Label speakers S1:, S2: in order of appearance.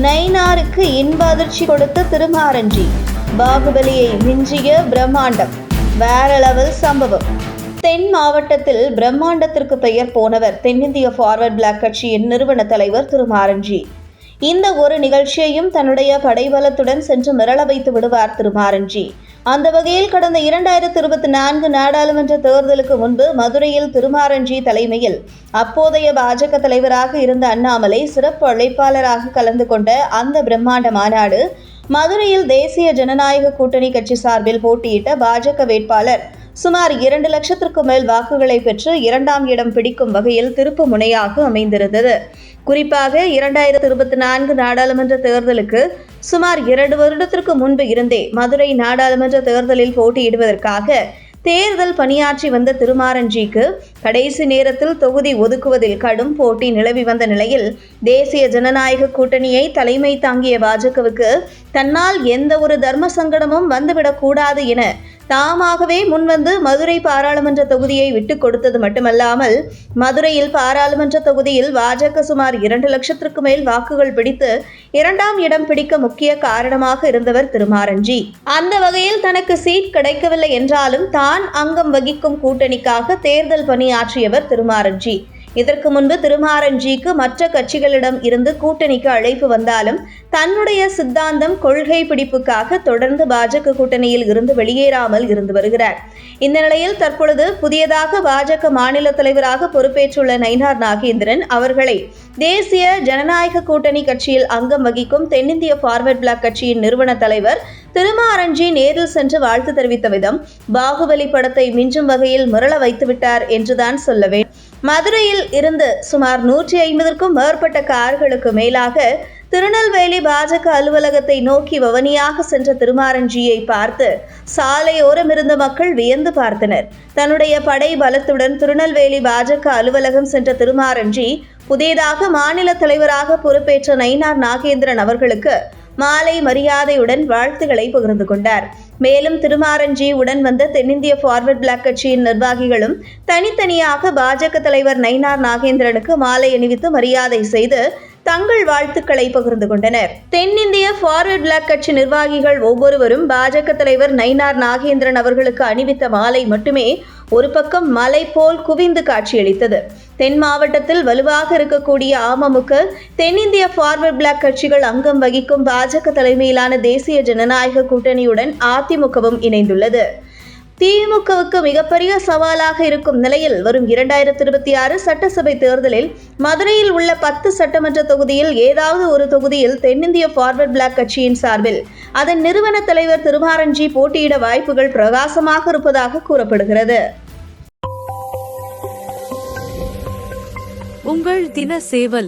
S1: நைனாருக்கு இன்ப அதிர்ச்சி கொடுத்த திருமாரஞ்சி. பாகுபலியை மிஞ்சிய பிரம்மாண்டம். வேற லெவல் சம்பவம். தென் மாவட்டத்தில் பிரம்மாண்டத்திற்கு பெயர் போனவர் தென்னிந்திய ஃபார்வர்ட் பிளாக் கட்சியின் நிறுவன தலைவர் திருமாரஞ்சி. இந்த ஒரு நிகழ்ச்சியையும் தன்னுடைய படைபலத்துடன் சென்று மிரள வைத்து விடுவார் திருமாரஞ்சி. அந்த வகையில் கடந்த இரண்டாயிரத்தி இருபத்தி நான்கு நாடாளுமன்ற தேர்தலுக்கு முன்பு மதுரையில் திருமாரஞ்சி தலைமையில் அப்போதைய பாஜக தலைவராக இருந்த அண்ணாமலை சிறப்பு அழைப்பாளராக கலந்து கொண்ட அந்த பிரம்மாண்ட மாநாடு மதுரையில் தேசிய ஜனநாயக கூட்டணி கட்சி சார்பில் போட்டியிட்ட பாஜக வேட்பாளர் சுமார் இரண்டு லட்சத்திற்கும் மேல் வாக்குகளை பெற்று இரண்டாம் இடம் பிடிக்கும் வகையில் திருப்பு முனையாக அமைந்திருந்தது. குறிப்பாக இரண்டாயிரத்தி இருபத்தி நான்கு நாடாளுமன்ற தேர்தலுக்கு சுமார் இரண்டு வருடத்திற்கு முன்பு இருந்தே மதுரை நாடாளுமன்ற தேர்தலில் போட்டியிடுவதற்காக தேர்தல் பணியாற்றி வந்த திருமாரஞ்சிக்கு கடைசி நேரத்தில் தொகுதி ஒதுக்குவதில் கடும் போட்டி நிலவி வந்த நிலையில் தேசிய ஜனநாயக கூட்டணியை தலைமை தாங்கிய பாஜகவுக்கு தன்னால் எந்த ஒரு தர்ம சங்கடமும் வந்துவிடக்கூடாது என தாமாகவே முன்வந்து மதுரை பாராளுமன்ற தொகுதியை விட்டுக் கொடுத்தது மட்டுமல்லாமல் மதுரையில் பாராளுமன்ற தொகுதியில் பாஜக சுமார் இரண்டு லட்சத்திற்கு மேல் வாக்குகள் பிடித்து இரண்டாம் இடம் பிடிக்க முக்கிய காரணமாக இருந்தவர் திருமாரஞ்சி. அந்த வகையில் தனக்கு சீட் கிடைக்கவில்லை என்றாலும் தான் அங்கம் வகிக்கும் கூட்டணிக்காக தேர்தல் பணியாற்றியவர் திருமாரஞ்சி. இதற்கு முன்பு திருமாரஞ்சிக்கு மற்ற கட்சிகளிடம் இருந்து கூட்டணிக்கு அழைப்பு வந்தாலும் தன்னுடைய சித்தாந்தம் கொள்கை பிடிப்புக்காக தொடர்ந்து பாஜக கூட்டணியில் இருந்து வெளியேறாமல் இருந்து வருகிறார். இந்த நிலையில் தற்பொழுது புதியதாக பாஜக மாநில தலைவராக பொறுப்பேற்றுள்ள நயினார் நாகேந்திரன் அவர்களை தேசிய ஜனநாயக கூட்டணி கட்சியில் அங்கம் வகிக்கும் தென்னிந்திய ஃபார்வர்ட் பிளாக் கட்சியின் நிறுவன தலைவர் திருமாரஞ்சி நேரில் சென்று வாழ்த்து தெரிவித்த விதம் பாகுபலி படத்தை மிஞ்சும் வகையில் முரள வைத்துவிட்டார் என்றுதான் சொல்ல வேண்டும். மதுரையில் இருந்து சுமார் நூற்றி ஐம்பதற்கும் மேற்பட்ட கார்களுக்கு மேலாக திருநெல்வேலி பாஜக அலுவலகத்தை நோக்கி வவனியாக சென்ற திருமாரஞ்சியை பார்த்து சாலையோரம் இருந்த மக்கள் வியந்து பார்த்தனர். தன்னுடைய படை பலத்துடன் திருநெல்வேலி பாஜக அலுவலகம் சென்ற திருமாரஞ்சி புதியதாக மாநில தலைவராக பொறுப்பேற்ற நயினார் நாகேந்திரன் அவர்களுக்கு மாலை மரியாதையுடன் வாழ்த்துக்களை பகிர்ந்து கொண்டார். மேலும் திருமாரஞ்சி உடன் வந்த தென்னிந்திய ஃபார்வர்ட் பிளாக் கட்சியின் நிர்வாகிகளும் தனித்தனியாக பாஜக தலைவர் நயினார் நாகேந்திரனுக்கு மாலை அணிவித்து மரியாதை செய்து தங்கள் வாழ்த்துக்களை பகிர்ந்து கொண்டனர். தென்னிந்திய ஃபார்வர்ட் பிளாக் கட்சி நிர்வாகிகள் ஒவ்வொருவரும் பாஜக தலைவர் நயினார் நாகேந்திரன் அவர்களுக்கு அணிவித்த மாலை மட்டுமே ஒரு பக்கம் மலை போல் குவிந்து காட்சியளித்தது. தென் மாவட்டத்தில் வலுவாக இருக்கக்கூடிய அமமுக தென்னிந்திய ஃபார்வர்ட் பிளாக் கட்சிகள் அங்கம் வகிக்கும் பாஜக தலைமையிலான தேசிய ஜனநாயக கூட்டணியுடன் அதிமுகவும் இணைந்துள்ளது. திமுகவுக்கு மிகப்பெரிய சவாலாக இருக்கும் நிலையில் வரும் இரண்டாயிரத்தி இருபத்தி ஆறு சட்டசபை தேர்தலில் மதுரையில் உள்ள பத்து சட்டமன்ற தொகுதியில் ஏதாவது ஒரு தொகுதியில் தென்னிந்திய ஃபார்வர்ட் பிளாக் கட்சியின் சார்பில் அதன் நிறுவன தலைவர் திருமாரஞ்சி போட்டியிட வாய்ப்புகள் பிரகாசமாக இருப்பதாக கூறப்படுகிறது.
S2: உங்கள் தின சேவல்